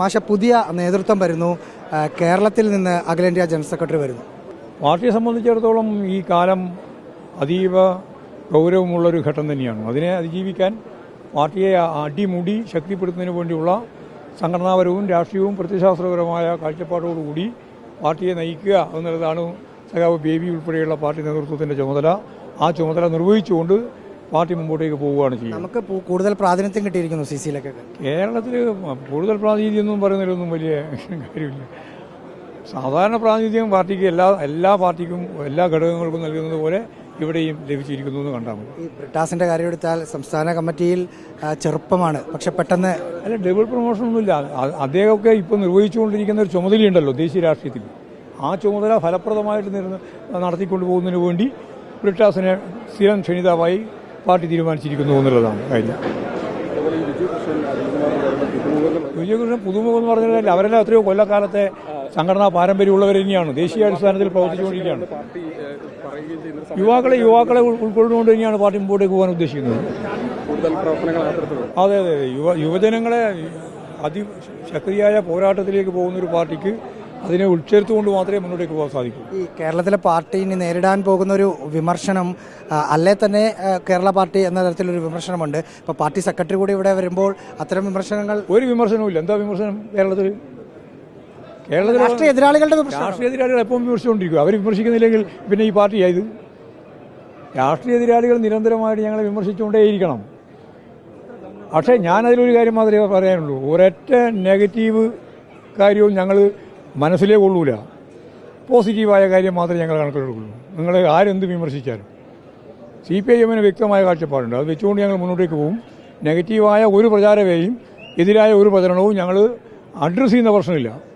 മാഷ പുതിയ നേതൃത്വം വരുന്നു. കേരളത്തിൽ നിന്ന് അഖിലേന്ത്യാ ജനറൽ സെക്രട്ടറി വരുന്നു. പാർട്ടിയെ സംബന്ധിച്ചിടത്തോളം ഈ കാലം അതീവ ഗൗരവമുള്ളൊരു ഘട്ടം തന്നെയാണ്. അതിനെ അതിജീവിക്കാൻ പാർട്ടിയെ അടിമുടി ശക്തിപ്പെടുത്തുന്നതിന് വേണ്ടിയുള്ള സംഘടനാപരവും രാഷ്ട്രീയവും പ്രത്യശാസ്ത്രപരമായ കാഴ്ചപ്പാടോടുകൂടി പാർട്ടിയെ നയിക്കുക എന്നുള്ളതാണ് സഖാവ് ബേബി ഉൾപ്പെടെയുള്ള പാർട്ടി നേതൃത്വത്തിന്റെ ചുമതല. ആ ചുമതല നിർവഹിച്ചുകൊണ്ട് പാർട്ടി മുമ്പോട്ടേക്ക് പോവുകയാണ് ചെയ്യുന്നത് നമുക്ക് കൂടുതൽ പ്രാതിനിധ്യം കിട്ടിയിരിക്കുന്നു സി സിയിലൊക്കെ കേരളത്തിൽ കൂടുതൽ പ്രാതിനിധ്യം ഒന്നും പറയുന്നതിലൊന്നും വലിയ കാര്യമില്ല. സാധാരണ പ്രാതിനിധ്യം പാർട്ടിക്ക് എല്ലാ എല്ലാ പാർട്ടിക്കും എല്ലാ ഘടകങ്ങൾക്കും നൽകുന്നത് പോലെ ഇവിടെയും ലഭിച്ചിരിക്കുന്നു എന്ന് കണ്ടാൽ മതി. ഈ ബ്രിട്ടാസിന്റെ കാര്യം എടുത്താൽ സംസ്ഥാന കമ്മിറ്റിയിൽ ആ, ചെറുപ്പമാണ്. പക്ഷെ പെട്ടെന്ന് അല്ല ഡബിൾ പ്രൊമോഷൻ ഒന്നുമില്ല. അ- അദ്ദേഹമൊക്കെ ഇപ്പോൾ നിർവഹിച്ചുകൊണ്ടിരിക്കുന്ന ഒരു ചുമതലയുണ്ടല്ലോ ദേശീയ രാഷ്ട്രീയത്തിൽ. ആ ചുമതല ഫലപ്രദമായിട്ട് നിന്ന് നടത്തിക്കൊണ്ടു പോകുന്നതിന് വേണ്ടി ബ്രിട്ടാസിനെ സ്ഥിരം ക്ഷണിതാവായി പാർട്ടി തീരുമാനിച്ചിരിക്കുന്നു എന്നുള്ളതാണ് കാര്യം. വിജയകൃഷ്ണൻ പുതുമുഖം എന്ന് പറഞ്ഞാൽ അവരെല്ലാം എത്രയോ കൊല്ലക്കാലത്തെ സംഘടനാ പാരമ്പര്യമുള്ളവർ തന്നെയാണ്. ദേശീയ അടിസ്ഥാനത്തിൽ പ്രവർത്തിച്ചുകൊണ്ടിരിക്കുകയാണ്. യുവാക്കളെ യുവാക്കളെ ഉൾ- ഉൾക്കൊള്ളുകൊണ്ട് തന്നെയാണ് പാർട്ടി മുമ്പോട്ടേക്ക് പോകാൻ ഉദ്ദേശിക്കുന്നത്. അതെ അതെ അതെ. യുവ യുവജനങ്ങളെ അതിശക്തിയായ പോരാട്ടത്തിലേക്ക് പോകുന്ന ഒരു പാർട്ടിക്ക് അതിനെ ഉൾച്ചേർത്തുകൊണ്ട് മാത്രമേ മുന്നോട്ടേക്ക് പോകാൻ സാധിക്കൂ. ഈ കേരളത്തിലെ പാർട്ടി ഇനി നേരിടാൻ പോകുന്ന ഒരു വിമർശനം അല്ലേ തന്നെ കേരള പാർട്ടി എന്ന തരത്തിലൊരു വിമർശനമുണ്ട്. ഇപ്പോൾ പാർട്ടി സെക്രട്ടറി കൂടി ഇവിടെ വരുമ്പോൾ അത്തരം വിമർശനങ്ങൾ ഒരു വിമർശനവും ഇല്ല എന്താ വിമർശനം കേരളത്തിൽ കേരളത്തിൽ രാഷ്ട്രീയ എതിരാളികളുടെ രാഷ്ട്രീയ എതിരാളികൾ എപ്പോഴും വിമർശിച്ചുകൊണ്ടിരിക്കും. അവർ വിമർശിക്കുന്നില്ലെങ്കിൽ പിന്നെ ഈ പാർട്ടി ആയത്? രാഷ്ട്രീയ എതിരാളികൾ നിരന്തരമായിട്ട് ഞങ്ങളെ വിമർശിച്ചുകൊണ്ടേയിരിക്കണം. പക്ഷേ ഞാനതിലൊരു കാര്യം മാത്രമേ പറയാനുള്ളൂ. ഒരൊറ്റ നെഗറ്റീവ് കാര്യവും ഞങ്ങൾ മനസ്സിലേ കൊള്ളൂല. പോസിറ്റീവായ കാര്യം മാത്രമേ ഞങ്ങൾ കണക്കിലെടുക്കുള്ളൂ. നിങ്ങൾ ആരെന്ത് വിമർശിച്ചാലും. സി പി ഐ എമ്മിന് വ്യക്തമായ കാഴ്ചപ്പാടുണ്ട്. അത് വെച്ചുകൊണ്ട് ഞങ്ങൾ മുന്നോട്ടേക്ക് പോകും. നെഗറ്റീവായ ഒരു പ്രചാരവേയും എതിരായ ഒരു പ്രചരണവും ഞങ്ങൾ അഡ്രസ്സ് ചെയ്യുന്ന പ്രശ്നമില്ല.